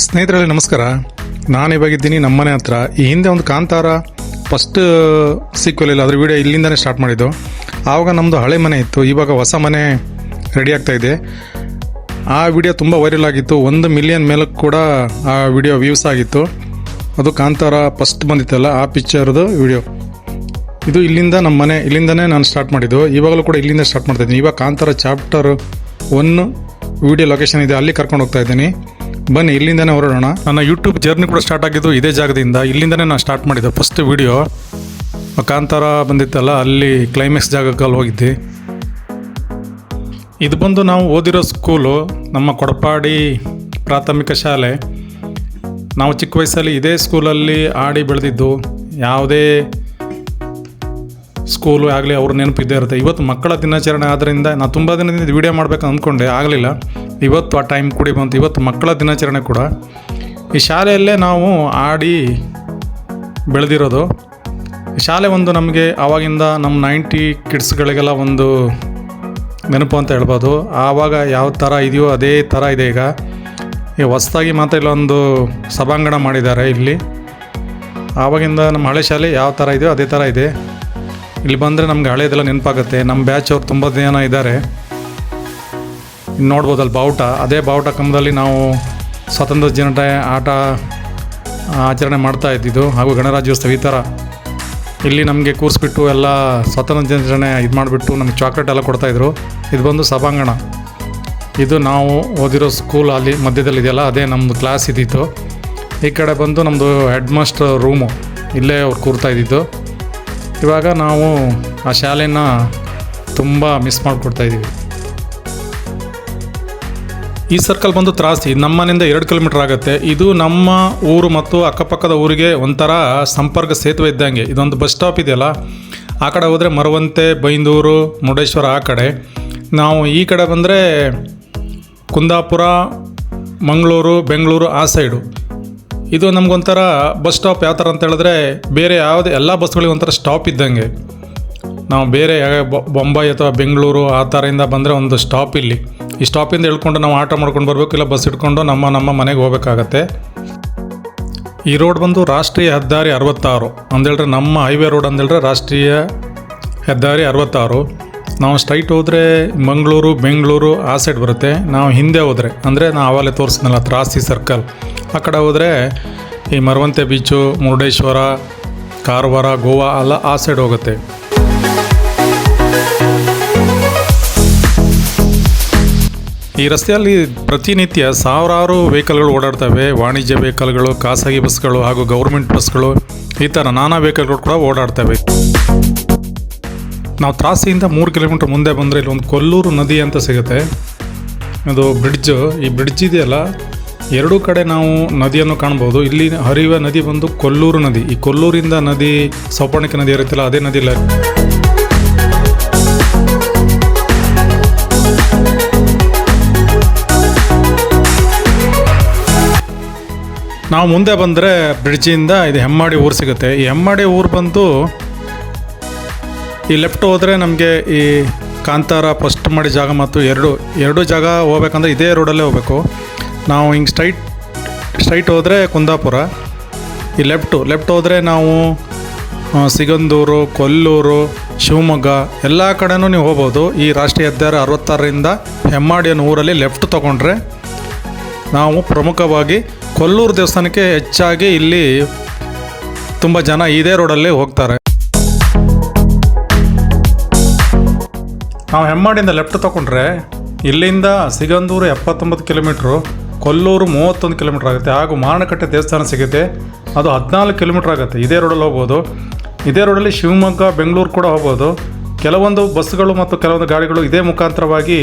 ಸ್ನೇಹಿತರಲ್ಲಿ ನಮಸ್ಕಾರ. ನಾನು ಇವಾಗಿದ್ದೀನಿ ನಮ್ಮನೆ ಹತ್ರ. ಈ ಹಿಂದೆ ಒಂದು ಕಾಂತಾರ ಫಸ್ಟ್ ಸೀಕ್ವೆಲ್ ಇಲ್ಲ, ಅದ್ರ ವಿಡಿಯೋ ಇಲ್ಲಿಂದನೇ ಸ್ಟಾರ್ಟ್ ಮಾಡಿದ್ದು. ಆವಾಗ ನಮ್ಮದು ಹಳೆ ಮನೆ ಇತ್ತು. ಇವಾಗ ಹೊಸ ಮನೆ ರೆಡಿ ಆಗ್ತಾ ಇದೆ. ಆ ವಿಡಿಯೋ ತುಂಬ ವೈರಲ್ ಆಗಿತ್ತು. ಒಂದು ಮಿಲಿಯನ್ ಮೇಲಕ್ಕೆ ಕೂಡ ಆ ವಿಡಿಯೋ ವ್ಯೂಸ್ ಆಗಿತ್ತು. ಅದು ಕಾಂತಾರ ಫಸ್ಟ್ ಬಂದಿತ್ತಲ್ಲ, ಆ ಪಿಕ್ಚರ್ದು ವಿಡಿಯೋ ಇದು ಇಲ್ಲಿಂದ ನಮ್ಮ ಮನೆ, ಇಲ್ಲಿಂದನೇ ನಾನು ಸ್ಟಾರ್ಟ್ ಮಾಡಿದ್ದು. ಇವಾಗಲೂ ಕೂಡ ಇಲ್ಲಿಂದ ಸ್ಟಾರ್ಟ್ ಮಾಡ್ತಾ ಇದ್ದೀನಿ. ಇವಾಗ Kantara chapter one video location ಇದೆ. ಅಲ್ಲಿ ಕರ್ಕೊಂಡು ಹೋಗ್ತಾ ಇದ್ದೀನಿ. ಬನ್ನಿ, ಇಲ್ಲಿಂದನೇ ಹೊರಡೋಣ. ನನ್ನ ಯೂಟ್ಯೂಬ್ ಜರ್ನಿ ಕೂಡ ಸ್ಟಾರ್ಟ್ ಆಗಿದ್ದು ಇದೇ ಜಾಗದಿಂದ. ಇಲ್ಲಿಂದನೇ ನಾನು ಸ್ಟಾರ್ಟ್ ಮಾಡಿದ್ದೆ ಫಸ್ಟ್ ವಿಡಿಯೋ ಕಾಂತಾರ ಬಂದಿತ್ತಲ್ಲ, ಅಲ್ಲಿ ಕ್ಲೈಮ್ಯಾಕ್ಸ್ ಜಾಗಕ್ಕೆ ಅಲ್ಲಿ ಹೋಗಿದ್ದೆ. ಇದು ಬಂದು ನಾವು ಓದಿರೋ ಸ್ಕೂಲು ನಮ್ಮ ಕೊಡಪಾಡಿ ಪ್ರಾಥಮಿಕ ಶಾಲೆ. ನಾವು ಚಿಕ್ಕ ವಯಸ್ಸಲ್ಲಿ ಇದೇ ಸ್ಕೂಲಲ್ಲಿ ಆಡಿ ಬೆಳೆದಿದ್ದು. ಯಾವುದೇ ಸ್ಕೂಲು ಆಗಲಿ ಅವ್ರ ನೆನಪಿದ್ದೇ ಇರುತ್ತೆ. ಇವತ್ತು ಮಕ್ಕಳ ದಿನಾಚರಣೆ ಆದ್ದರಿಂದ ನಾನು ತುಂಬ ದಿನದಿಂದ ವಿಡಿಯೋ ಮಾಡಬೇಕು ಅಂದ್ಕೊಂಡೆ. ಆಗಲಿಲ್ಲ. ಇವತ್ತು ಆ ಟೈಮ್ ಕೂಡಿ ಬಂತು. ಇವತ್ತು ಮಕ್ಕಳ ದಿನಾಚರಣೆ ಕೂಡ. ಈ ಶಾಲೆಯಲ್ಲೇ ನಾವು ಆಡಿ ಬೆಳೆದಿರೋದು. ಶಾಲೆ ಒಂದು ನಮಗೆ ಆವಾಗಿಂದ ನಮ್ಮ ನೈಂಟಿ ಕಿಡ್ಸ್ಗಳಿಗೆಲ್ಲ ಒಂದು ನೆನಪು ಅಂತ ಹೇಳ್ಬೋದು. ಆವಾಗ ಯಾವ ಥರ ಇದೆಯೋ ಅದೇ ಥರ ಇದೆ ಈಗ. ಈಗ ಹೊಸದಾಗಿ ಮಾತ್ರ ಇಲ್ಲೊಂದು ಸಭಾಂಗಣ ಮಾಡಿದ್ದಾರೆ ಇಲ್ಲಿ. ಆವಾಗಿಂದ ನಮ್ಮ ಹಳೆ ಶಾಲೆ ಯಾವ ಥರ ಇದೆಯೋ ಅದೇ ಥರ ಇದೆ. ಇಲ್ಲಿ ಬಂದರೆ ನಮ್ಗೆ ಹಳೆಯದೆಲ್ಲ ನೆನಪಾಗುತ್ತೆ. ನಮ್ಮ ಬ್ಯಾಚ್ ಅವ್ರು ತುಂಬ ಜನ ಇದ್ದಾರೆ. ನೋಡ್ಬೋದಲ್ಲಿ ಬಾವುಟ. ಅದೇ ಬಾವುಟ ಕಂಬದಲ್ಲಿ ನಾವು ಸ್ವಾತಂತ್ರ್ಯ ಜನತೆ ಆಟ ಆಚರಣೆ ಮಾಡ್ತಾ ಇದ್ದಿದ್ದು ಹಾಗೂ ಗಣರಾಜ್ಯೋತ್ಸವ ಈ ಥರ. ಇಲ್ಲಿ ನಮಗೆ ಕೂರಿಸ್ಬಿಟ್ಟು ಎಲ್ಲ ಸ್ವಾತಂತ್ರ್ಯ ದಿನಾಚರಣೆ ಇದು ಮಾಡಿಬಿಟ್ಟು ನಮಗೆ ಚಾಕ್ಲೇಟ್ ಎಲ್ಲ ಕೊಡ್ತಾಯಿದ್ರು ಇದು ಬಂದು ಸಭಾಂಗಣ. ಇದು ನಾವು ಓದಿರೋ ಸ್ಕೂಲ್ ಅಲ್ಲಿ ಮಧ್ಯದಲ್ಲಿ ಇದೆಯಲ್ಲ, ಅದೇ ನಮ್ಮದು ಕ್ಲಾಸ್ ಇದ್ದಿತ್ತು ಈ ಕಡೆ ಬಂದು ನಮ್ಮದು ಹೆಡ್ ಮಾಸ್ಟರ್ ರೂಮು ಇಲ್ಲೇ ಅವ್ರು ಕೂರ್ತಾ ಇದ್ದಿದ್ದು. ಇವಾಗ ನಾವು ಆ ಶಾಲೆನ ತುಂಬ ಮಿಸ್ ಮಾಡಿಕೊಡ್ತಾ ಇದ್ದೀವಿ ಈ ಸರ್ಕಲ್ ಬಂದು ತ್ರಾಸಿ ನಮ್ಮನಿಂದ ಎರಡು ಕಿಲೋಮೀಟರ್ ಆಗುತ್ತೆ. ಇದು ನಮ್ಮ ಊರು ಮತ್ತು ಅಕ್ಕಪಕ್ಕದ ಊರಿಗೆ ಒಂಥರ ಸಂಪರ್ಕ ಸೇತುವೆ ಇದ್ದಂಗೆ. ಇದೊಂದು ಬಸ್ ಸ್ಟಾಪ್ ಇದೆಯಲ್ಲ? ಆ ಕಡೆ ಹೋದರೆ ಮರವಂತೆ ಬೈಂದೂರು, ಮುರುಡೇಶ್ವರ ಆ ಕಡೆ. ನಾವು ಈ ಕಡೆ ಬಂದರೆ ಕುಂದಾಪುರ, ಮಂಗಳೂರು, ಬೆಂಗಳೂರು ಆ ಸೈಡು ಇದು ನಮಗೊಂಥರ ಬಸ್ ಸ್ಟಾಪ್ ಯಾವ ಥರ ಅಂತ ಹೇಳಿದ್ರೆ ಬೇರೆ ಯಾವುದೇ ಎಲ್ಲ ಬಸ್ಗಳಿಗೆ ಒಂಥರ ಸ್ಟಾಪ್ ಇದ್ದಂಗೆ. ನಾವು ಬೇರೆ ಬೊಂಬೈ ಅಥವಾ ಬೆಂಗಳೂರು ಆ ಥರದಿಂದ ಬಂದರೆ ಒಂದು ಸ್ಟಾಪ್ ಇಲ್ಲಿ. ಈ ಸ್ಟಾಪಿಂದ ಹೇಳ್ಕೊಂಡು ನಾವು ಆಟೋ ಮಾಡ್ಕೊಂಡು ಬರಬೇಕು ಇಲ್ಲ ಬಸ್ ಇಟ್ಕೊಂಡು ನಮ್ಮ ನಮ್ಮ ಮನೆಗೆ ಹೋಗಬೇಕಾಗತ್ತೆ. ಈ ರೋಡ್ ಬಂದು ರಾಷ್ಟ್ರೀಯ ಹೆದ್ದಾರಿ ಅರವತ್ತಾರು. ಅಂದೇಳ್ರೆ ನಮ್ಮ ಹೈವೇ ರೋಡ್ ಅಂದೇಳ್ರೆ ರಾಷ್ಟ್ರೀಯ ಹೆದ್ದಾರಿ ಅರವತ್ತಾರು. ನಾವು ಸ್ಟ್ರೈಟ್ ಹೋದರೆ ಮಂಗಳೂರು, ಬೆಂಗಳೂರು ಆ ಸೈಡ್ ಬರುತ್ತೆ. ನಾವು ಹಿಂದೆ ಹೋದರೆ, ಅಂದರೆ ನಾವು ಆವಾಗಲೇ ತೋರಿಸಿದ್ನಲ್ಲ, ತ್ರಾಸಿ ಸರ್ಕಲ್ ಆ ಕಡೆ ಹೋದರೆ ಈ ಮರವಂತೆ ಬೀಚು ಮುರುಡೇಶ್ವರ, ಕಾರವಾರ, ಗೋವಾ ಎಲ್ಲ ಆ ಸೈಡ್ ಹೋಗುತ್ತೆ. ಈ ರಸ್ತೆಯಲ್ಲಿ ಪ್ರತಿನಿತ್ಯ ಸಾವಿರಾರು ವೆಹಿಕಲ್ಗಳು ಓಡಾಡ್ತವೆ. ವಾಣಿಜ್ಯ ವೆಹಿಕಲ್ಗಳು, ಖಾಸಗಿ ಬಸ್ಗಳು ಹಾಗೂ ಗೌರ್ಮೆಂಟ್ ಬಸ್ಗಳು ಈ ಥರ ನಾನಾ ವೆಹಿಕಲ್ಗಳು ಕೂಡ ಓಡಾಡ್ತವೆ. ನಾವು ತ್ರಾಸಿಯಿಂದ ಮೂರು ಕಿಲೋಮೀಟ್ರ್ ಮುಂದೆ ಬಂದರೆ ಇಲ್ಲಿ ಒಂದು ಕೊಲ್ಲೂರು ನದಿ ಅಂತ ಸಿಗುತ್ತೆ. ಅದು ಬ್ರಿಡ್ಜು. ಈ ಬ್ರಿಡ್ಜ್ ಇದೆಯಲ್ಲ, ಎರಡೂ ಕಡೆ ನಾವು ನದಿಯನ್ನು ಕಾಣ್ಬೋದು. ಇಲ್ಲಿ ಹರಿಯುವ ನದಿ ಬಂದು ಕೊಲ್ಲೂರು ನದಿ. ಈ ಕೊಲ್ಲೂರಿಂದ ನದಿ ಸೌಪರ್ಣಿಕ ನದಿ ಇರುತ್ತಲ್ಲ, ಅದೇ ನದಿ ನಾವು ಮುಂದೆ ಬಂದರೆ ಬ್ರಿಡ್ಜಿಂದ ಇದು ಹೆಮ್ಮಾಡಿ ಊರು ಸಿಗುತ್ತೆ. ಈ ಹೆಮ್ಮಾಡಿ ಊರು ಬಂದು ಈ ಲೆಫ್ಟ್ ಹೋದರೆ ನಮಗೆ ಈ ಕಾಂತಾರ ಫಸ್ಟ್ ಮಾಡಿ ಜಾಗ ಮತ್ತು ಎರಡು ಎರಡು ಜಾಗ ಹೋಗ್ಬೇಕಂದ್ರೆ ಇದೇ ರೋಡಲ್ಲೇ ಹೋಗಬೇಕು. ನಾವು ಹಿಂಗೆ ಸ್ಟ್ರೈಟ್ ಸ್ಟ್ರೈಟ್ ಹೋದರೆ ಕುಂದಾಪುರ, ಈ ಲೆಫ್ಟು, ಲೆಫ್ಟ್ ಹೋದರೆ ನಾವು ಸಿಗಂದೂರು, ಕೊಲ್ಲೂರು, ಶಿವಮೊಗ್ಗ, ಎಲ್ಲ ಕಡೆನೂ ನೀವು ಹೋಗ್ಬೋದು. ಈ ರಾಷ್ಟ್ರೀಯ ಹೆದ್ದಾರಿ ಅರವತ್ತಾರರಿಂದ ಹೆಮ್ಮಾಡಿ ಅನ್ನೋ ಊರಲ್ಲಿ ಲೆಫ್ಟ್ ತೊಗೊಂಡ್ರೆ ನಾವು ಪ್ರಮುಖವಾಗಿ ಕೊಲ್ಲೂರು ದೇವಸ್ಥಾನಕ್ಕೆ ಹೆಚ್ಚಾಗಿ ಇಲ್ಲಿ ತುಂಬ ಜನ ಇದೇ ರೋಡಲ್ಲಿ ಹೋಗ್ತಾರೆ. ನಾವು ಹೆಮ್ಮಾಡಿಯಿಂದ ಲೆಫ್ಟ್ ತಗೊಂಡ್ರೆ ಇಲ್ಲಿಂದ ಸಿಗಂದೂರು ಎಪ್ಪತ್ತೊಂಬತ್ತು ಕಿಲೋಮೀಟ್ರು, ಕೊಲ್ಲೂರು ಮೂವತ್ತೊಂದು ಕಿಲೋಮೀಟ್ರ್ ಆಗುತ್ತೆ. ಹಾಗೂ ಮಾರಣಕಟ್ಟೆ ದೇವಸ್ಥಾನ ಸಿಗುತ್ತೆ. ಅದು ಹದಿನಾಲ್ಕು ಕಿಲೋಮೀಟ್ರ್ ಆಗುತ್ತೆ. ಇದೇ ರೋಡಲ್ಲಿ ಹೋಗ್ಬೋದು. ಇದೇ ರೋಡಲ್ಲಿ ಶಿವಮೊಗ್ಗ, ಬೆಂಗಳೂರು ಕೂಡ ಹೋಗ್ಬೋದು. ಕೆಲವೊಂದು ಬಸ್ಗಳು ಮತ್ತು ಕೆಲವೊಂದು ಗಾಡಿಗಳು ಇದೇ ಮುಖಾಂತರವಾಗಿ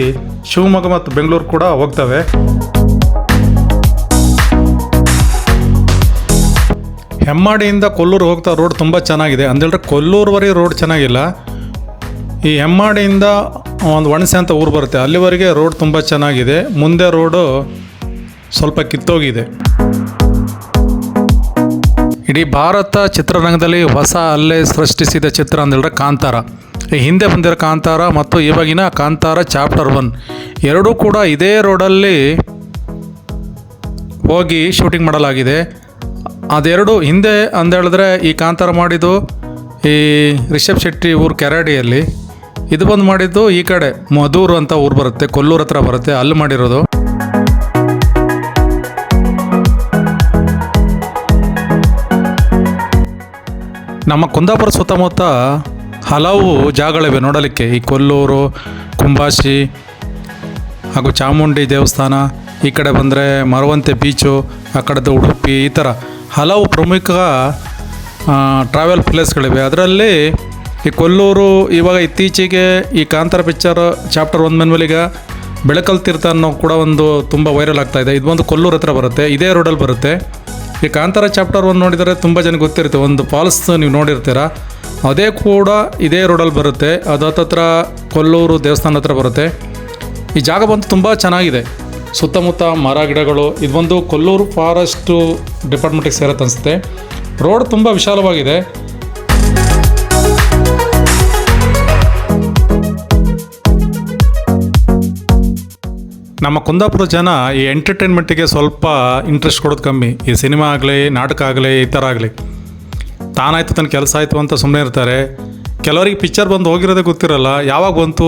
ಶಿವಮೊಗ್ಗ ಮತ್ತು ಬೆಂಗಳೂರು ಕೂಡ ಹೋಗ್ತವೆ. ಹೆಮ್ಮಾಡಿಯಿಂದ ಕೊಲ್ಲೂರು ಹೋಗ್ತಾ ರೋಡ್ ತುಂಬ ಚೆನ್ನಾಗಿದೆ. ಅಂದೇಳ್ರೆ ಕೊಲ್ಲೂರುವರೆಗೆ ರೋಡ್ ಚೆನ್ನಾಗಿಲ್ಲ. ಈ ಹೆಮ್ಮಾಡಿಯಿಂದ ಒಂದು ಒಣಸೆ ಅಂತ ಊರು ಬರುತ್ತೆ. ಅಲ್ಲಿವರೆಗೆ ರೋಡ್ ತುಂಬ ಚೆನ್ನಾಗಿದೆ. ಮುಂದೆ ರೋಡು ಸ್ವಲ್ಪ ಕಿತ್ತೋಗಿದೆ. ಇಡೀ ಭಾರತ ಚಿತ್ರರಂಗದಲ್ಲಿ ಹೊಸ ಅಲ್ಲೇ ಸೃಷ್ಟಿಸಿದ ಚಿತ್ರ ಅಂದೇಳಿದ್ರೆ ಕಾಂತಾರ. ಈ ಹಿಂದೆ ಬಂದಿರೋ ಕಾಂತಾರ ಮತ್ತು ಇವಾಗಿನ ಕಾಂತಾರ ಚಾಪ್ಟರ್ ಒನ್ ಎರಡೂ ಕೂಡ ಇದೇ ರೋಡಲ್ಲಿ ಹೋಗಿ ಶೂಟಿಂಗ್ ಮಾಡಲಾಗಿದೆ. ಅದೆರಡು ಹಿಂದೆ ಅಂದೇಳಿದ್ರೆ ಈ ಕಾಂತಾರ ಮಾಡಿದ್ದು ಈ ರಿಷಬ್ ಶೆಟ್ಟಿ ಊರು ಕೆರಾಡಿಯಲ್ಲಿ. ಇದು ಬಂದು ಮಾಡಿದ್ದು ಈ ಕಡೆ ಮಧೂರು ಅಂತ ಊರು ಬರುತ್ತೆ, ಕೊಲ್ಲೂರು ಹತ್ರ ಬರುತ್ತೆ, ಅಲ್ಲಿ ಮಾಡಿರೋದು. ನಮ್ಮ ಕುಂದಾಪುರ ಸುತ್ತಮುತ್ತ ಹಲವು ಜಾಗಗಳಿವೆ ನೋಡಲಿಕ್ಕೆ. ಈ ಕೊಲ್ಲೂರು, ಕುಂಬಾಶಿ ಹಾಗೂ ಚಾಮುಂಡಿ ದೇವಸ್ಥಾನ, ಈ ಕಡೆ ಬಂದರೆ ಮರವಂತೆ ಬೀಚು, ಆ ಕಡೆದು ಉಡುಪಿ, ಈ ಥರ ಹಲವು ಪ್ರಮುಖ ಟ್ರಾವೆಲ್ ಪ್ಲೇಸ್ಗಳಿವೆ ಅದರಲ್ಲಿ ಈ ಕೊಲ್ಲೂರು ಇವಾಗ ಇತ್ತೀಚೆಗೆ ಈ ಕಾಂತಾರ ಪಿಕ್ಚರ್ ಚಾಪ್ಟರ್ ಒಂದು ಮೇಲೆ ಈಗ ಬೆಳಕಲ್ ತೀರ್ಥ ಅನ್ನೋ ಕೂಡ ಒಂದು ತುಂಬ ವೈರಲ್ ಆಗ್ತಾ ಇದೆ. ಇದು ಒಂದು ಕೊಲ್ಲೂರು ಹತ್ರ ಬರುತ್ತೆ, ಇದೇ ರೋಡಲ್ಲಿ ಬರುತ್ತೆ. ಈ ಕಾಂತಾರ ಚಾಪ್ಟರ್ ಒಂದು ನೋಡಿದರೆ ತುಂಬ ಜನ ಗೊತ್ತಿರುತ್ತೆ, ಒಂದು ಫಾಲ್ಸ್ ನೀವು ನೋಡಿರ್ತೀರ. ಅದೇ ಕೂಡ ಇದೇ ರೋಡಲ್ಲಿ ಬರುತ್ತೆ, ಅದು ಹತ್ತತ್ರ ಕೊಲ್ಲೂರು ದೇವಸ್ಥಾನ ಹತ್ರ ಬರುತ್ತೆ. ಈ ಜಾಗ ಬಂದು ತುಂಬ ಚೆನ್ನಾಗಿದೆ. ಸುತ್ತಮುತ್ತ ಮರ ಗಿಡಗಳು ಇದು ಒಂದು ಕೊಲ್ಲೂರು ಫಾರೆಸ್ಟು ಡಿಪಾರ್ಟ್ಮೆಂಟಿಗೆ ಸೇರತ್ತೆ ಅನಿಸುತ್ತೆ. ರೋಡ್ ತುಂಬ ವಿಶಾಲವಾಗಿದೆ. ನಮ್ಮ ಕುಂದಾಪುರ ಜನ ಈ ಎಂಟರ್ಟೈನ್ಮೆಂಟಿಗೆ ಸ್ವಲ್ಪ ಇಂಟ್ರೆಸ್ಟ್ ಕೊಡೋದು ಕಮ್ಮಿ. ಈ ಸಿನಿಮಾ ಆಗಲಿ, ನಾಟಕ ಆಗಲಿ, ಈ ಥರ ಆಗಲಿ. ತಾನಾಯ್ತು ತನ್ನ ಕೆಲಸ ಆಯಿತು ಅಂತ ಸುಮ್ಮನೆ ಇರ್ತಾರೆ. ಕೆಲವರಿಗೆ ಪಿಕ್ಚರ್ ಬಂದು ಹೋಗಿರೋದೇ ಗೊತ್ತಿರಲ್ಲ, ಯಾವಾಗ ಬಂತು,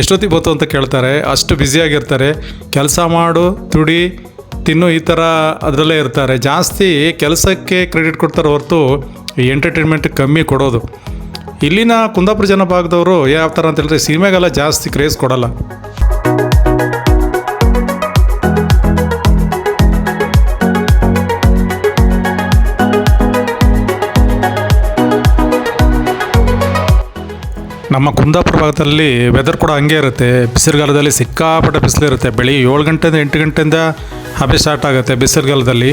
ಎಷ್ಟೊತ್ತಿಗೆ ಬಂತು ಅಂತ ಕೇಳ್ತಾರೆ, ಅಷ್ಟು ಬ್ಯುಸಿಯಾಗಿರ್ತಾರೆ ಕೆಲಸ ಮಾಡು, ತುಡಿ, ತಿನ್ನು, ಈ ಥರ ಅದರಲ್ಲೇ ಇರ್ತಾರೆ. ಜಾಸ್ತಿ ಕೆಲಸಕ್ಕೆ ಕ್ರೆಡಿಟ್ ಕೊಡ್ತಾರೆ ಹೊರತು ಈ ಎಂಟರ್ಟೈನ್ಮೆಂಟ್ ಕಮ್ಮಿ ಕೊಡೋದು. ಇಲ್ಲಿನ ಕುಂದಾಪುರ ಜನ ಭಾಗದವರು ಯಾವ ಥರ ಅಂತ ಹೇಳಿದ್ರೆ, ಸಿನಿಮಾಗೆಲ್ಲ ಜಾಸ್ತಿ ಕ್ರೇಜ್ ಕೊಡಲ್ಲ. ನಮ್ಮ ಕುಂದಾಪುರ ಭಾಗದಲ್ಲಿ ವೆದರ್ ಕೂಡ ಹಂಗೆ ಇರುತ್ತೆ. ಬಿಸಿಲುಗಾಲದಲ್ಲಿ ಸಿಕ್ಕಾಪಟ್ಟೆ ಬಿಸಿಲಿರುತ್ತೆ. ಬೆಳಿಗ್ಗೆ ಏಳು ಗಂಟೆಯಿಂದ ಎಂಟು ಗಂಟೆಯಿಂದ ಹಬೆ ಸ್ಟಾರ್ಟ್ ಆಗುತ್ತೆ ಬಿಸಿಲುಗಾಲದಲ್ಲಿ.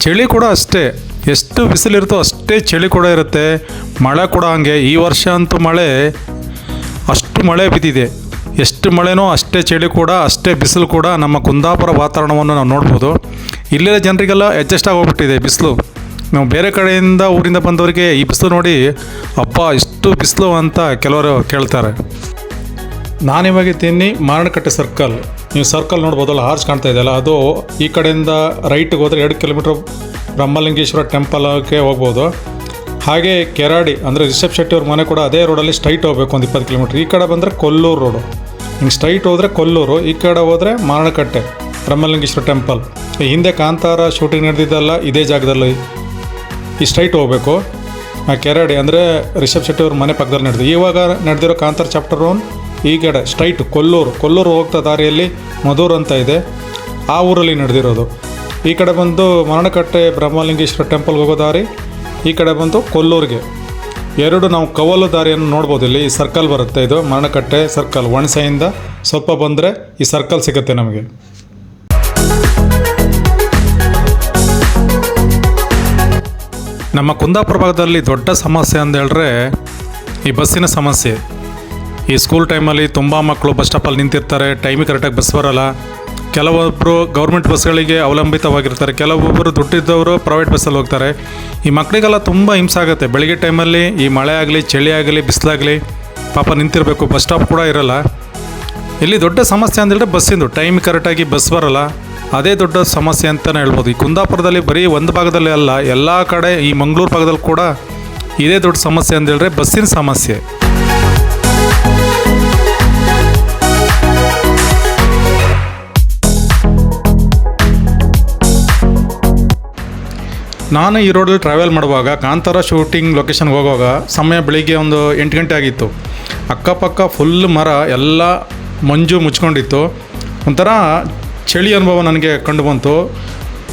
ಚಳಿ ಕೂಡ ಅಷ್ಟೇ. ಎಷ್ಟು ಬಿಸಿಲಿರುತ್ತೋ ಅಷ್ಟೇ ಚಳಿ ಕೂಡ ಇರುತ್ತೆ. ಮಳೆ ಕೂಡ ಹಂಗೆ. ಈ ವರ್ಷ ಅಂತೂ ಮಳೆ, ಅಷ್ಟು ಮಳೆ ಬಿದ್ದಿದೆ. ಎಷ್ಟು ಮಳೆನೋ ಅಷ್ಟೇ ಚಳಿ ಕೂಡ, ಅಷ್ಟೇ ಬಿಸಿಲು ಕೂಡ ನಮ್ಮ ಕುಂದಾಪುರ ವಾತಾವರಣವನ್ನು ನಾವು ನೋಡ್ಬೋದು. ಇಲ್ಲಿನ ಜನರಿಗೆಲ್ಲ ಅಡ್ಜಸ್ಟ್ ಆಗೋಗ್ಬಿಟ್ಟಿದೆ ಬಿಸಿಲು. ನಾವು ಬೇರೆ ಕಡೆಯಿಂದ ಊರಿಂದ ಬಂದವರಿಗೆ ಈ ಬಿಸಿಲು ನೋಡಿ, ಅಪ್ಪ, ಇಷ್ಟು ಬಿಸಿಲು ಅಂತ ಕೆಲವರು ಕೇಳ್ತಾರೆ. ನಾನಿವಾಗ ತಿನ್ನಿ ಮಾರಣಕಟ್ಟೆ ಸರ್ಕಲ್. ನೀವು ಸರ್ಕಲ್ ನೋಡ್ಬೋದಲ್ಲ ಹಾರ್ಚ್ ಕಾಣ್ತಾ ಇದೆಯಲ್ಲ ಅದು ಈ ಕಡೆಯಿಂದ ರೈಟ್ಗೆ ಹೋದರೆ ಎರಡು ಕಿಲೋಮೀಟ್ರ್ ಬ್ರಹ್ಮಲಿಂಗೇಶ್ವರ ಟೆಂಪಲ್ಗೆ ಹೋಗ್ಬೋದು. ಹಾಗೆ ಕೆರಾಡಿ, ಅಂದರೆ ರಿಷಬ್ ಶೆಟ್ಟಿ ಅವ್ರ ಮನೆ ಕೂಡ ಅದೇ ರೋಡಲ್ಲಿ ಸ್ಟ್ರೈಟ್ ಹೋಗಬೇಕು, ಒಂದು ಇಪ್ಪತ್ತು ಕಿಲೋಮೀಟ್ರ್. ಈ ಕಡೆ ಬಂದರೆ ಕೊಲ್ಲೂರು ರೋಡು ಹಿಂಗೆ ಸ್ಟ್ರೈಟ್ ಹೋದರೆ ಕೊಲ್ಲೂರು, ಈ ಕಡೆ ಹೋದರೆ ಮಾರಣಕಟ್ಟೆ ಬ್ರಹ್ಮಲಿಂಗೇಶ್ವರ ಟೆಂಪಲ್. ಹಿಂದೆ ಕಾಂತಾರ ಶೂಟಿಂಗ್ ನಡೆದಿದ್ದಲ್ಲ, ಇದೇ ಜಾಗದಲ್ಲಿ. ಈ ಸ್ಟ್ರೈಟ್ ಹೋಗಬೇಕು. ಕೆರಡಿ ಅಂದರೆ ರಿಷಬ್ ಶೆಟ್ಟಿ ಅವ್ರ ಮನೆ ಪಕ್ಕದಲ್ಲಿ ನಡೆದು ಇವಾಗ ನಡೆದಿರೋ ಕಾಂತಾರ್ ಚಾಪ್ಟರ್ ಒನ್ ಈ ಕಡೆ ಸ್ಟ್ರೈಟ್ ಕೊಲ್ಲೂರು. ಕೊಲ್ಲೂರು ಹೋಗ್ತಾ ದಾರಿಯಲ್ಲಿ ಮಧೂರ್ ಅಂತ ಇದೆ. ಆ ಊರಲ್ಲಿ ನಡೆದಿರೋದು. ಈ ಕಡೆ ಬಂದು ಮರಣಕಟ್ಟೆ, ಬ್ರಹ್ಮಲಿಂಗೇಶ್ವರ ಟೆಂಪಲ್ಗೆ ಹೋಗೋ ದಾರಿ. ಈ ಕಡೆ ಬಂದು ಕೊಲ್ಲೂರಿಗೆ. ಎರಡು ನಾವು ಕವಲು ದಾರಿಯನ್ನು ನೋಡ್ಬೋದು. ಇಲ್ಲಿ ಈ ಸರ್ಕಲ್ ಬರುತ್ತೆ. ಇದು ಮರಣಕಟ್ಟೆ ಸರ್ಕಲ್ ಒಣಸೆಯಿಂದ ಸ್ವಲ್ಪ ಬಂದರೆ ಈ ಸರ್ಕಲ್ ಸಿಗುತ್ತೆ ನಮಗೆ. ನಮ್ಮ ಕುಂದಾಪುರ ಭಾಗದಲ್ಲಿ ದೊಡ್ಡ ಸಮಸ್ಯೆ ಅಂತ ಹೇಳಿದ್ರೆ ಈ ಬಸ್ಸಿನ ಸಮಸ್ಯೆ. ಈ ಸ್ಕೂಲ್ ಟೈಮಲ್ಲಿ ತುಂಬ ಮಕ್ಕಳು ಬಸ್ ಸ್ಟಾಪಲ್ಲಿ ನಿಂತಿರ್ತಾರೆ ಟೈಮಿಗೆ ಕರೆಕ್ಟಾಗಿ ಬಸ್ ಬರೋಲ್ಲ. ಕೆಲವೊಬ್ಬರು ಗೌರ್ಮೆಂಟ್ ಬಸ್ಗಳಿಗೆ ಅವಲಂಬಿತವಾಗಿರ್ತಾರೆ ಕೆಲವೊಬ್ಬರು ದುಡ್ಡಿದ್ದವರು ಪ್ರೈವೇಟ್ ಬಸ್ಸಲ್ಲಿ ಹೋಗ್ತಾರೆ. ಈ ಮಕ್ಕಳಿಗೆಲ್ಲ ತುಂಬ ಹಿಂಸೆ ಆಗುತ್ತೆ. ಬೆಳಗ್ಗೆ ಟೈಮಲ್ಲಿ ಈ ಮಳೆ ಆಗಲಿ, ಚಳಿ ಆಗಲಿ, ಬಿಸಿಲಾಗಲಿ, ಪಾಪ ನಿಂತಿರಬೇಕು ಬಸ್ ಸ್ಟಾಪ್ ಕೂಡ ಇರಲ್ಲ. ಇಲ್ಲಿ ದೊಡ್ಡ ಸಮಸ್ಯೆ ಅಂದೇಳಿದ್ರೆ ಬಸ್ಸಿಂದು ಟೈಮ್ ಕರೆಕ್ಟಾಗಿ ಬಸ್ ಬರಲ್ಲ. ಅದೇ ದೊಡ್ಡ ಸಮಸ್ಯೆ ಅಂತಲೇ ಹೇಳ್ಬೋದು. ಈ ಕುಂದಾಪುರದಲ್ಲಿ ಬರೀ ಒಂದು ಭಾಗದಲ್ಲಿ ಅಲ್ಲ, ಎಲ್ಲ ಕಡೆ ಈ ಮಂಗಳೂರು ಭಾಗದಲ್ಲಿ ಕೂಡ ಇದೇ ದೊಡ್ಡ ಸಮಸ್ಯೆ ಅಂತ ಹೇಳಿದ್ರೆ ಬಸ್ಸಿನ ಸಮಸ್ಯೆ. ನಾನು ಈ ರೋಡಲ್ಲಿ ಟ್ರಾವೆಲ್ ಮಾಡುವಾಗ, ಕಾಂತಾರ ಶೂಟಿಂಗ್ ಲೊಕೇಶನ್ಗೆ ಹೋಗುವಾಗ ಸಮಯ ಬೆಳಿಗ್ಗೆ ಒಂದು ಎಂಟು ಗಂಟೆ ಆಗಿತ್ತು. ಅಕ್ಕಪಕ್ಕ ಫುಲ್ ಮರ, ಎಲ್ಲ ಮಂಜು ಮುಚ್ಕೊಂಡಿತ್ತು. ಒಂಥರ ಚಳಿ ಅನುಭವ ನನಗೆ ಕಂಡು ಬಂತು.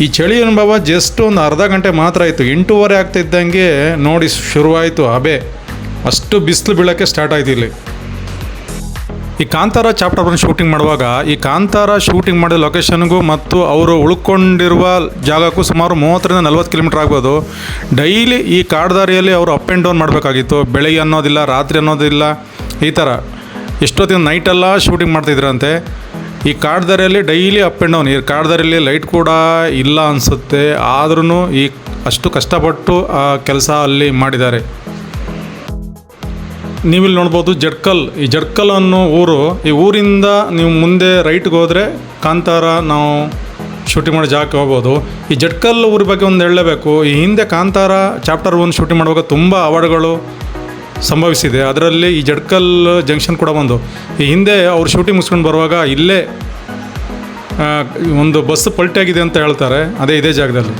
ಈ ಚಳಿ ಅನುಭವ ಜಸ್ಟ್ ಒಂದು ಅರ್ಧ ಗಂಟೆ ಮಾತ್ರ ಆಯಿತು. ಎಂಟೂವರೆ ಆಗ್ತಿದ್ದಂಗೆ ನೋಡಿ ಶುರುವಾಯಿತು ಅಬೆ ಅಷ್ಟು ಬಿಸಿಲು ಬೀಳೋಕ್ಕೆ ಸ್ಟಾರ್ಟ್ ಆಯಿತು ಇಲ್ಲಿ. ಈ ಕಾಂತಾರ ಚಾಪ್ಟರ್ ಒನ್ ಶೂಟಿಂಗ್ ಮಾಡುವಾಗ, ಈ ಕಾಂತಾರ ಶೂಟಿಂಗ್ ಮಾಡಿದ ಲೊಕೇಶನ್ಗೂ ಮತ್ತು ಅವರು ಉಳ್ಕೊಂಡಿರುವ ಜಾಗಕ್ಕೂ ಸುಮಾರು ಮೂವತ್ತರಿಂದ ನಲ್ವತ್ತು ಕಿಲೋಮೀಟ್ರ್ ಆಗ್ಬೋದು. ಡೈಲಿ ಈ ಕಾಡ್ದಾರಿಯಲ್ಲಿ ಅವರು ಅಪ್ ಆ್ಯಂಡ್ ಡೌನ್ ಮಾಡಬೇಕಾಗಿತ್ತು. ಬೆಳಗ್ಗೆ ಅನ್ನೋದಿಲ್ಲ, ರಾತ್ರಿ ಅನ್ನೋದಿಲ್ಲ, ಈ ಥರ. ಎಷ್ಟೊತ್ತಿನ ನೈಟೆಲ್ಲ ಶೂಟಿಂಗ್ ಮಾಡ್ತಿದ್ರಂತೆ. ಈ ಕಾಡ್ದಾರಿಯಲ್ಲಿ ಡೈಲಿ ಅಪ್ ಆ್ಯಂಡ್ ಡೌನ್ ಈ ಕಾಡ್ದಾರಿಯಲ್ಲಿ ಲೈಟ್ ಕೂಡ ಇಲ್ಲ ಅನಿಸುತ್ತೆ. ಆದ್ರೂ ಈ ಅಷ್ಟು ಕಷ್ಟಪಟ್ಟು, ಆ, ಕೆಲಸ ಅಲ್ಲಿ ಮಾಡಿದ್ದಾರೆ. ನೀವಿಲ್ಲಿ ನೋಡ್ಬೋದು ಜಡ್ಕಲ್. ಈ ಜಡ್ಕಲ್ ಅನ್ನೋ ಊರು, ಈ ಊರಿಂದ ನೀವು ಮುಂದೆ ರೈಟ್ಗೆ ಹೋದರೆ ಕಾಂತಾರ ನಾವು ಶೂಟಿಂಗ್ ಮಾಡೋ ಜಾಗಕ್ಕೆ ಹೋಗ್ಬೋದು. ಈ ಜಡ್ಕಲ್ ಊರ ಬಗ್ಗೆ ಒಂದು ಹೇಳಲೇಬೇಕು. ಈ ಹಿಂದೆ ಕಾಂತಾರ ಚಾಪ್ಟರ್ ಒನ್ ಶೂಟಿಂಗ್ ಮಾಡುವಾಗ ತುಂಬ ಅವಾರ್ಡ್ಗಳು ಸಂಭವಿಸಿದೆ. ಅದರಲ್ಲಿ ಈ ಜಡ್ಕಲ್ ಜಂಕ್ಷನ್ ಕೂಡ ಒಂದು ಈ ಹಿಂದೆ ಅವ್ರು ಶೂಟಿಂಗ್ ಮುಗಿಸ್ಕೊಂಡು ಬರುವಾಗ ಇಲ್ಲೇ ಒಂದು ಬಸ್ ಪಲ್ಟಿಯಾಗಿದೆ ಅಂತ ಹೇಳ್ತಾರೆ, ಅದೇ ಇದೇ ಜಾಗದಲ್ಲಿ.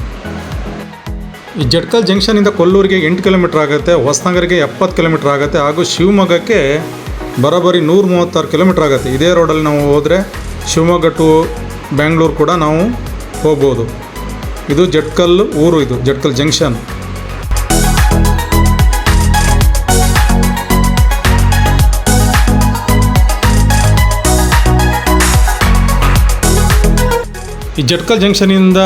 ಈ ಜಡ್ಕಲ್ ಜಂಕ್ಷನಿಂದ ಕೊಲ್ಲೂರಿಗೆ ಎಂಟು ಕಿಲೋಮೀಟ್ರ್ ಆಗುತ್ತೆ, ಹೊಸನಗರಿಗೆ ಎಪ್ಪತ್ತು ಕಿಲೋಮೀಟ್ರ್ ಆಗುತ್ತೆ, ಹಾಗೂ ಶಿವಮೊಗ್ಗಕ್ಕೆ ಬರೋಬ್ಬರಿ ನೂರು ಮೂವತ್ತಾರು ಕಿಲೋಮೀಟ್ರ್ ಆಗುತ್ತೆ. ಇದೇ ರೋಡಲ್ಲಿ ನಾವು ಹೋದರೆ ಶಿವಮೊಗ್ಗ ಟು ಬೆಂಗಳೂರು ಕೂಡ ನಾವು ಹೋಗ್ಬೋದು. ಇದು ಜಡ್ಕಲ್ ಊರು ಇದು, ಜಡ್ಕಲ್ ಜಂಕ್ಷನ್. ಈ ಜಟ್ಕಲ್ ಜಂಕ್ಷನಿಂದ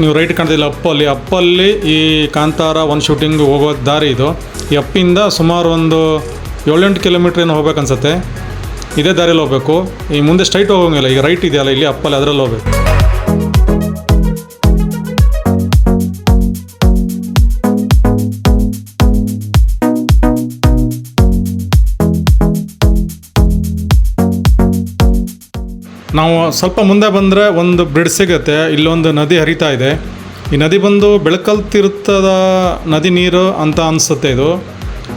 ನೀವು ರೈಟ್ ಕಾಣ್ತಿಲ್ಲ, ಅಪ್ಪಲ್ಲಿ. ಅಪ್ಪಲ್ಲಿ ಈ ಕಾಂತಾರ ಒನ್ ಶೂಟಿಂಗ್ ಹೋಗೋ ದಾರಿ ಇದು. ಈ ಅಪ್ಪಿಂದ ಸುಮಾರು ಒಂದು ಏಳೆಂಟು ಕಿಲೋಮೀಟ್ರ್ ಏನೋ ಹೋಗ್ಬೇಕನ್ಸತ್ತೆ. ಇದೇ ದಾರಿಯಲ್ಲಿ ಹೋಗಬೇಕು. ಈ ಮುಂದೆ ಸ್ಟ್ರೈಟ್ ಹೋಗೋಂಗಿಲ್ಲ. ಈಗ ರೈಟ್ ಇದೆಯಲ್ಲ, ಇಲ್ಲಿ ಅಪ್ಪಲ್ಲಿ, ಅದರಲ್ಲಿ ಹೋಗ್ಬೇಕು. ನಾವು ಸ್ವಲ್ಪ ಮುಂದೆ ಬಂದರೆ ಒಂದು ಬ್ರಿಡ್ಜ್ ಸಿಗುತ್ತೆ, ಇಲ್ಲೊಂದು ನದಿ ಹರಿತಾ ಇದೆ. ಈ ನದಿ ಬಂದು ಬೆಳಕಲ್ ತೀರ್ಥದ ನದಿ ನೀರು ಅಂತ ಅನಿಸುತ್ತೆ ಇದು.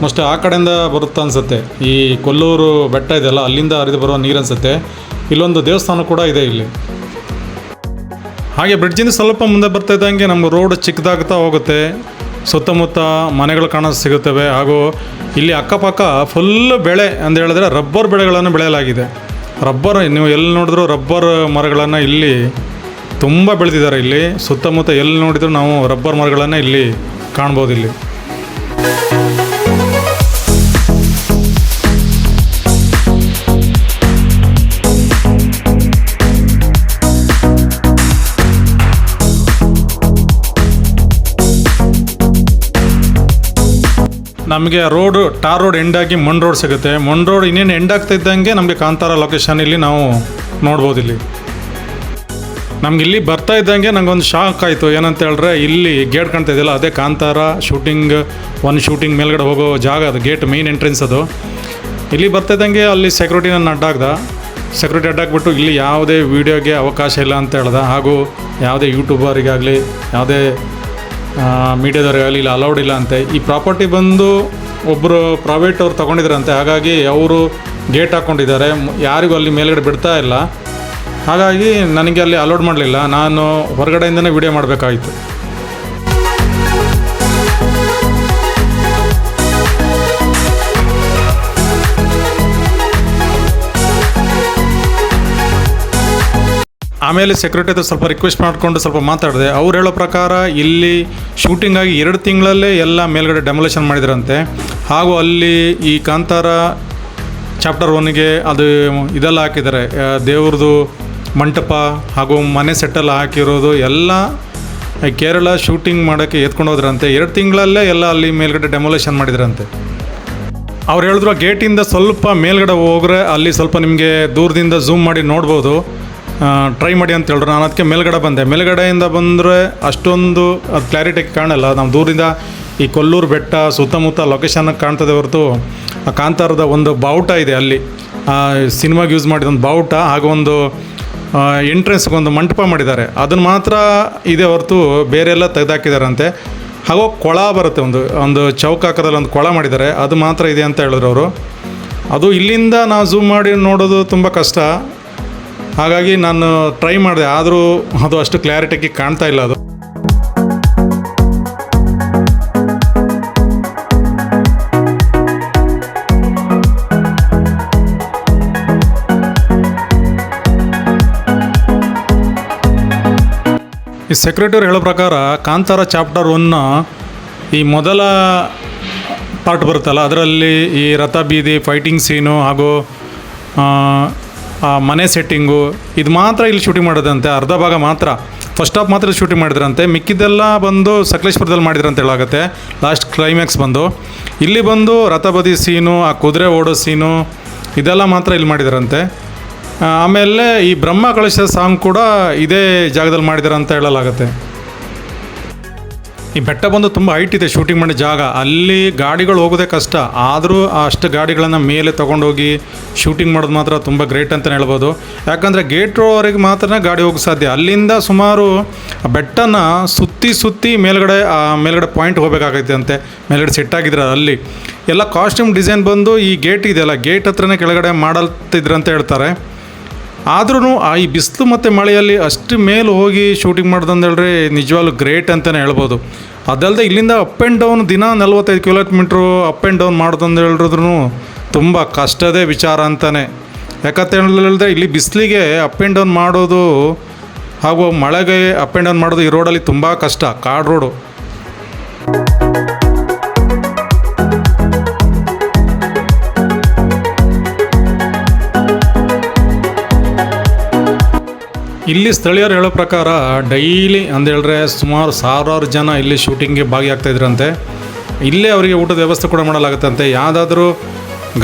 ಮೋಸ್ಟ್ ಆ ಕಡೆಯಿಂದ ಬರುತ್ತೆ ಅನಿಸುತ್ತೆ. ಈ ಕೊಲ್ಲೂರು ಬೆಟ್ಟ ಇದೆಯಲ್ಲ, ಅಲ್ಲಿಂದ ಹರಿದು ಬರುವ ನೀರು ಅನಿಸುತ್ತೆ. ಇಲ್ಲೊಂದು ದೇವಸ್ಥಾನ ಕೂಡ ಇದೆ ಇಲ್ಲಿ. ಹಾಗೆ ಬ್ರಿಡ್ಜಿಂದ ಸ್ವಲ್ಪ ಮುಂದೆ ಬರ್ತಾ ಇದ್ದಂಗೆ ನಮ್ಮ ರೋಡ್ ಚಿಕ್ಕದಾಗ್ತಾ ಹೋಗುತ್ತೆ. ಸುತ್ತಮುತ್ತ ಮನೆಗಳು ಕಾಣ ಸಿಗುತ್ತವೆ. ಹಾಗೂ ಇಲ್ಲಿ ಅಕ್ಕಪಕ್ಕ ಫುಲ್ ಬೆಳೆ ಅಂತ ಹೇಳಿದ್ರೆ ರಬ್ಬರ್ ಬೆಳೆಗಳನ್ನು ಬೆಳೆಯಲಾಗಿದೆ. ರಬ್ಬರ್, ನೀವು ಎಲ್ಲಿ ನೋಡಿದ್ರು ರಬ್ಬರ್ ಮರಗಳನ್ನು ಇಲ್ಲಿ ತುಂಬ ಬೆಳೆದಿದ್ದಾರೆ ಇಲ್ಲಿ. ಸುತ್ತಮುತ್ತ ಎಲ್ಲಿ ನೋಡಿದ್ರು ನಾವು ರಬ್ಬರ್ ಮರಗಳನ್ನು ಇಲ್ಲಿ ಕಾಣ್ಬೋದು ಇಲ್ಲಿ. ನಮಗೆ ರೋಡ್ ಟಾರ್ ರೋಡ್ ಎಂಡ್ ಆಗಿ ಮಣ್ ರೋಡ್ ಸಿಗುತ್ತೆ. ಮಣ್ ರೋಡ್ ಇನ್ನೇನು ಎಂಡ್ ಆಗ್ತಾ ಇದ್ದಂಗೆ ನಮಗೆ ಕಾಂತಾರ ಲೊಕೇಶನ್ ಇಲ್ಲಿ ನಾವು ನೋಡ್ಬೋದು ಇಲ್ಲಿ. ನಮ್ಗೆ ಇಲ್ಲಿ ಬರ್ತಾ ಇದ್ದಂಗೆ ನಂಗೊಂದು ಶಾಕ್ ಆಯಿತು. ಏನಂತ ಹೇಳಿದ್ರೆ ಇಲ್ಲಿ ಗೇಟ್ ಕಾಣ್ತಾ ಇದೆಯಲ್ಲ, ಅದೇ ಕಾಂತಾರ ಶೂಟಿಂಗ್ ಒನ್ ಶೂಟಿಂಗ್ ಮೇಲ್ಗಡೆ ಹೋಗೋ ಜಾಗ ಅದು ಗೇಟ್ ಮೇನ್ ಎಂಟ್ರೆನ್ಸ್ ಅದು. ಇಲ್ಲಿ ಬರ್ತಾ ಇದ್ದಂಗೆ ಅಲ್ಲಿ ಸೆಕ್ಯೂರಿಟಿ ನನ್ನ ಅಡ್ಡಾಗ್ದ ಸೆಕ್ಯೂರಿಟಿ ಅಡ್ಡಾಕ್ಬಿಟ್ಟು ಇಲ್ಲಿ ಯಾವುದೇ ವೀಡಿಯೋಗೆ ಅವಕಾಶ ಇಲ್ಲ ಅಂತ ಹೇಳ್ದ. ಹಾಗೂ ಯಾವುದೇ ಯೂಟ್ಯೂಬರಿಗಾಗಲಿ ಯಾವುದೇ ಮೀಡಿಯಾದವ್ರಿಗಾಗಲಿ ಇಲ್ಲ ಅಲೌಡ್ ಇಲ್ಲ ಅಂತೆ. ಈ ಪ್ರಾಪರ್ಟಿ ಬಂದು ಒಬ್ಬರು ಪ್ರೈವೇಟ್ ಅವ್ರು ತೊಗೊಂಡಿದ್ರಂತೆ, ಹಾಗಾಗಿ ಅವರು ಗೇಟ್ ಹಾಕ್ಕೊಂಡಿದ್ದಾರೆ ಯಾರಿಗೂ ಅಲ್ಲಿ ಮೇಲ್ಗಡೆ ಬಿಡ್ತಾ ಇಲ್ಲ. ಹಾಗಾಗಿ ನನಗೆ ಅಲ್ಲಿ ಅಲೌಡ್ ಮಾಡಲಿಲ್ಲ. ನಾನು ಹೊರಗಡೆಯಿಂದನೇ ವಿಡಿಯೋ ಮಾಡಬೇಕಾಯಿತು. ಆಮೇಲೆ ಸೆಕ್ರೆಟರಿ ಹತ್ರ ಸ್ವಲ್ಪ ರಿಕ್ವೆಸ್ಟ್ ಮಾಡಿಕೊಂಡು ಸ್ವಲ್ಪ ಮಾತಾಡಿದೆ. ಅವ್ರು ಹೇಳೋ ಪ್ರಕಾರ ಇಲ್ಲಿ ಶೂಟಿಂಗ್ ಆಗಿ ಎರಡು ತಿಂಗಳಲ್ಲೇ ಎಲ್ಲ ಮೇಲ್ಗಡೆ ಡೆಮೊಲೇಷನ್ ಮಾಡಿದ್ರಂತೆ. ಹಾಗೂ ಅಲ್ಲಿ ಈ ಕಾಂತಾರ ಚಾಪ್ಟರ್ ಒನ್ಗೆ ಅದು ಇದೆಲ್ಲ ಹಾಕಿದ್ದಾರೆ. ದೇವ್ರದ್ದು ಮಂಟಪ ಹಾಗೂ ಮನೆ ಸೆಟ್ಟೆಲ್ಲ ಹಾಕಿರೋದು ಎಲ್ಲ ಕೇರಳ ಶೂಟಿಂಗ್ ಮಾಡೋಕ್ಕೆ ಎತ್ಕೊಂಡು ಹೋದ್ರಂತೆ. ಎರಡು ತಿಂಗಳಲ್ಲೇ ಎಲ್ಲ ಅಲ್ಲಿ ಮೇಲ್ಗಡೆ ಡೆಮೊಲೇಷನ್ ಮಾಡಿದ್ರಂತೆ. ಅವ್ರು ಹೇಳಿದ್ರು ಗೇಟಿಂದ ಸ್ವಲ್ಪ ಮೇಲ್ಗಡೆ ಹೋಗ್ರೆ ಅಲ್ಲಿ ಸ್ವಲ್ಪ ನಿಮಗೆ ದೂರದಿಂದ ಝೂಮ್ ಮಾಡಿ ನೋಡ್ಬೋದು. ಟ್ರೈ ಮಾಡಿ ಅಂತ ಹೇಳಿದ್ರು ನಾನು ಅದಕ್ಕೆ ಮೇಲ್ಗಡೆ ಬಂದೆ. ಮೇಲ್ಗಡೆಯಿಂದ ಬಂದರೆ ಅಷ್ಟೊಂದು ಅದು ಕ್ಲಾರಿಟಿ ಕಾಣಲ್ಲ. ನಾವು ದೂರದಿಂದ ಈ ಕೊಲ್ಲೂರು ಬೆಟ್ಟ ಸುತ್ತಮುತ್ತ ಲೊಕೇಶನ್ ಕಾಣ್ತದೆ ಹೊರತು ಆ ಕಾಂತಾರದ ಒಂದು ಬಾವುಟ ಇದೆ ಅಲ್ಲಿ. ಸಿನಿಮಾಗೆ ಯೂಸ್ ಮಾಡಿದ ಒಂದು ಬಾವುಟ ಹಾಗೂ ಒಂದು ಎಂಟ್ರೆನ್ಸ್ಗೆ ಒಂದು ಮಂಟಪ ಮಾಡಿದ್ದಾರೆ. ಅದನ್ನು ಮಾತ್ರ ಇದೆ ಹೊರತು ಬೇರೆ ಎಲ್ಲ ತೆಗೆದಾಕಿದಾರಂತೆ. ಹಾಗೂ ಕೊಳ ಬರುತ್ತೆ ಒಂದು ಒಂದು ಚೌಕಾಕದಲ್ಲಿ ಒಂದು ಕೊಳ ಮಾಡಿದ್ದಾರೆ. ಅದು ಮಾತ್ರ ಇದೆ ಅಂತ ಹೇಳಿದ್ರು ಅವರು. ಅದು ಇಲ್ಲಿಂದ ನಾವು ಝೂಮ್ ಮಾಡಿ ನೋಡೋದು ತುಂಬ ಕಷ್ಟ. ಹಾಗಾಗಿ ನಾನು ಟ್ರೈ ಮಾಡಿದೆ, ಆದರೂ ಅದು ಅಷ್ಟು ಕ್ಲಾರಿಟಿಗೆ ಕಾಣ್ತಾ ಇಲ್ಲ ಅದು. ಈ ಸೆಕ್ರೆಟರಿ ಹೇಳೋ ಪ್ರಕಾರ, ಕಾಂತಾರ ಚಾಪ್ಟರ್ ಒನ್ನ ಈ ಮೊದಲ ಪಾರ್ಟ್ ಬರುತ್ತಲ್ಲ, ಅದರಲ್ಲಿ ಈ ರಥ ಬೀದಿ ಫೈಟಿಂಗ್ ಸೀನು ಹಾಗೂ ಮನೆ ಸೆಟ್ಟಿಂಗು ಇದು ಮಾತ್ರ ಇಲ್ಲಿ ಶೂಟಿಂಗ್ ಮಾಡೋದಂತೆ ಅರ್ಧ ಭಾಗ ಮಾತ್ರ. ಫಸ್ಟ್ ಹಾಫ್ ಮಾತ್ರ ಶೂಟಿಂಗ್ ಮಾಡಿದ್ರಂತೆ. ಮಿಕ್ಕಿದ್ದೆಲ್ಲ ಬಂದು ಸಕಲೇಶ್ಪುರದಲ್ಲಿ ಮಾಡಿದ್ರಂತ ಹೇಳಾಗುತ್ತೆ. ಲಾಸ್ಟ್ ಕ್ಲೈಮ್ಯಾಕ್ಸ್ ಬಂದು. ಇಲ್ಲಿ ಬಂದು ರಥಬದಿ ಸೀನು ಆ ಕುದುರೆ ಓಡೋ ಸೀನು ಇದೆಲ್ಲ ಮಾತ್ರ ಇಲ್ಲಿ ಮಾಡಿದ್ರಂತೆ. ಆಮೇಲೆ ಈ ಬ್ರಹ್ಮ ಕಳಶ ಸಾಂಗ್ ಕೂಡ ಇದೇ ಜಾಗದಲ್ಲಿ ಮಾಡಿದ್ದಾರೆ ಅಂತ ಹೇಳಲಾಗುತ್ತೆ. ಈ ಬೆಟ್ಟ ಬಂದು ತುಂಬ ಹೈಟ್ ಇದೆ ಶೂಟಿಂಗ್ ಮಾಡೋ ಜಾಗ. ಅಲ್ಲಿ ಗಾಡಿಗಳು ಹೋಗೋದೇ ಕಷ್ಟ. ಆದರೂ ಅಷ್ಟು ಗಾಡಿಗಳನ್ನು ಮೇಲೆ ತೊಗೊಂಡೋಗಿ ಶೂಟಿಂಗ್ ಮಾಡೋದು ಮಾತ್ರ ತುಂಬ ಗ್ರೇಟ್ ಅಂತಲೇ ಹೇಳ್ಬೋದು. ಯಾಕಂದರೆ ಗೇಟ್ವರೆಗೆ ಮಾತ್ರ ಗಾಡಿ ಹೋಗೋ ಸಾಧ್ಯ. ಅಲ್ಲಿಂದ ಸುಮಾರು ಆ ಬೆಟ್ಟನ ಸುತ್ತಿ ಸುತ್ತಿ ಮೇಲ್ಗಡೆ ಮೇಲ್ಗಡೆ ಪಾಯಿಂಟ್ ಹೋಗಬೇಕಾಗೈತೆ ಅಂತೆ ಮೇಲ್ಗಡೆ ಸೆಟ್ ಆಗಿದ್ರೆ ಅಲ್ಲಿ. ಎಲ್ಲ ಕಾಸ್ಟ್ಯೂಮ್ ಡಿಸೈನ್ ಬಂದು ಈ ಗೇಟ್ ಇದೆಯಲ್ಲ ಗೇಟ್ ಹತ್ರನೇ ಕೆಳಗಡೆ ಮಾಡಲ್ತಿದ್ರಂತ ಹೇಳ್ತಾರೆ. ಆದ್ರೂ ಆ ಈ ಬಿಸಿಲು ಮತ್ತು ಮಳೆಯಲ್ಲಿ ಅಷ್ಟು ಮೇಲೆ ಹೋಗಿ ಶೂಟಿಂಗ್ ಮಾಡ್ದಂದೇಳ್ರಿ ನಿಜವಾಗ್ಲೂ ಗ್ರೇಟ್ ಅಂತಲೇ ಹೇಳ್ಬೋದು. ಅದಲ್ಲದೆ ಇಲ್ಲಿಂದ ಅಪ್ ಆ್ಯಂಡ್ ಡೌನ್ ದಿನ ನಲ್ವತ್ತೈದು ಕಿಲೋಮೀಟ್ರು ಅಪ್ ಆ್ಯಂಡ್ ಡೌನ್ ಮಾಡೋದಂತ ಹೇಳಿದ್ರು ತುಂಬ ಕಷ್ಟದೇ ವಿಚಾರ ಅಂತಲೇ ಯಾಕಂತ ಹೇಳಿದ್ರೆ ಇಲ್ಲಿ ಬಿಸಿಲಿಗೆ ಅಪ್ ಆ್ಯಂಡ್ ಡೌನ್ ಮಾಡೋದು ಹಾಗೂ ಮಳೆಗೆ ಅಪ್ ಆ್ಯಂಡ್ ಡೌನ್ ಮಾಡೋದು ಈ ರೋಡಲ್ಲಿ ತುಂಬ ಕಷ್ಟ. ಕಾಡು ರೋಡು ಇಲ್ಲಿ ಸ್ಥಳೀಯರು ಹೇಳೋ ಪ್ರಕಾರ ಡೈಲಿ ಅಂದೇಳಿದ್ರೆ ಸುಮಾರು ಸಾವಿರಾರು ಜನ ಇಲ್ಲಿ ಶೂಟಿಂಗ್ಗೆ ಭಾಗಿಯಾಗ್ತಾ ಇದ್ರಂತೆ. ಇಲ್ಲೇ ಅವರಿಗೆ ಊಟದ ವ್ಯವಸ್ಥೆ ಕೂಡ ಮಾಡಲಾಗುತ್ತಂತೆ. ಯಾವುದಾದ್ರೂ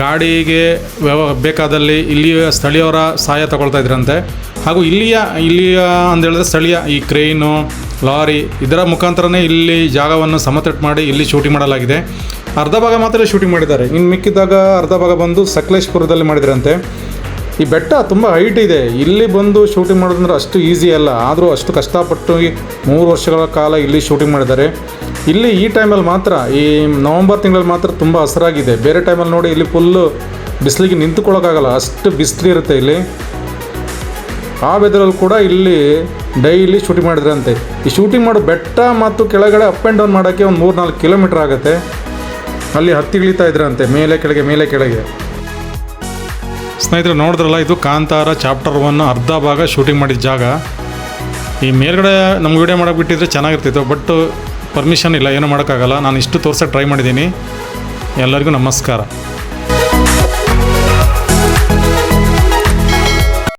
ಗಾಡಿಗೆ ವ್ಯವ ಬೇಕಾದಲ್ಲಿ ಇಲ್ಲಿಯ ಸ್ಥಳೀಯರ ಸಹಾಯ ತಗೊಳ್ತಾ ಇದ್ರಂತೆ. ಹಾಗೂ ಇಲ್ಲಿಯ ಇಲ್ಲಿಯ ಅಂದೇಳಿದ್ರೆ ಸ್ಥಳೀಯ ಈ ಕ್ರೇನು, ಲಾರಿ ಇದರ ಮುಖಾಂತರನೇ ಇಲ್ಲಿ ಜಾಗವನ್ನು ಸಮತಟ್ಟು ಮಾಡಿ ಇಲ್ಲಿ ಶೂಟಿಂಗ್ ಮಾಡಲಾಗಿದೆ. ಅರ್ಧ ಭಾಗ ಮಾತ್ರ ಶೂಟಿಂಗ್ ಮಾಡಿದ್ದಾರೆ. ಇನ್ನು ಮಿಕ್ಕಿದಾಗ ಅರ್ಧ ಭಾಗ ಬಂದು ಸಕಲೇಶ್ಪುರದಲ್ಲಿ ಮಾಡಿದ್ರಂತೆ. ಈ ಬೆಟ್ಟ ತುಂಬ ಹೈಟ್ ಇದೆ. ಇಲ್ಲಿ ಬಂದು ಶೂಟಿಂಗ್ ಮಾಡೋದಂದ್ರೆ ಅಷ್ಟು ಈಸಿ ಅಲ್ಲ. ಆದರೂ ಅಷ್ಟು ಕಷ್ಟಪಟ್ಟು ಮೂರು ವರ್ಷಗಳ ಕಾಲ ಇಲ್ಲಿ ಶೂಟಿಂಗ್ ಮಾಡಿದ್ದಾರೆ. ಇಲ್ಲಿ ಈ ಟೈಮಲ್ಲಿ ಮಾತ್ರ, ಈ ನವಂಬರ್ ತಿಂಗಳಲ್ಲಿ ಮಾತ್ರ ತುಂಬ ಹಸರಾಗಿದೆ. ಬೇರೆ ಟೈಮಲ್ಲಿ ನೋಡಿ ಇಲ್ಲಿ ಫುಲ್ಲು ಬಿಸಿಲಿಗೆ ನಿಂತುಕೊಳ್ಳೋಕ್ಕಾಗಲ್ಲ. ಅಷ್ಟು ಬಿಸಿಲು ಇರುತ್ತೆ ಇಲ್ಲಿ. ಆ ವೆದರಲ್ಲಿ ಕೂಡ ಇಲ್ಲಿ ಡೈಲಿ ಶೂಟಿಂಗ್ ಮಾಡಿದ್ರಂತೆ ಈ ಶೂಟಿಂಗ್ ಮಾಡೋ ಬೆಟ್ಟ ಮತ್ತು ಕೆಳಗಡೆ ಅಪ್ ಆ್ಯಂಡ್ ಡೌನ್ ಮಾಡೋಕ್ಕೆ ಒಂದು ಮೂರು ನಾಲ್ಕು ಕಿಲೋಮೀಟ್ರ್ ಆಗುತ್ತೆ. ಅಲ್ಲಿ ಹತ್ತಿ ಇಳಿತಾ ಇದ್ರಂತೆ ಮೇಲೆ ಕೆಳಗೆ ಮೇಲೆ ಕೆಳಗೆ. ಸ್ನೇಹಿತರೆ ನೋಡಿದ್ರಲ್ಲ, ಇದು ಕಾಂತಾರ ಚಾಪ್ಟರ್ ಒನ್ ಅರ್ಧ ಭಾಗ ಶೂಟಿಂಗ್ ಮಾಡಿದ ಜಾಗ. ಈ ಮೇಲ್ಗಡೆ ನಮ್ಗೆ ವಿಡಿಯೋ ಮಾಡೋಕೆ ಬಿಟ್ಟಿದ್ರೆ ಚೆನ್ನಾಗಿರ್ತಿತ್ತು ಬಟ್ ಪರ್ಮಿಷನ್ ಇಲ್ಲ, ಏನೂ ಮಾಡೋಕ್ಕಾಗಲ್ಲ. ನಾನು ಇಷ್ಟು ತೋರ್ಸೋಕ್ಕೆ ಟ್ರೈ ಮಾಡಿದ್ದೀನಿ. ಎಲ್ಲರಿಗೂ ನಮಸ್ಕಾರ.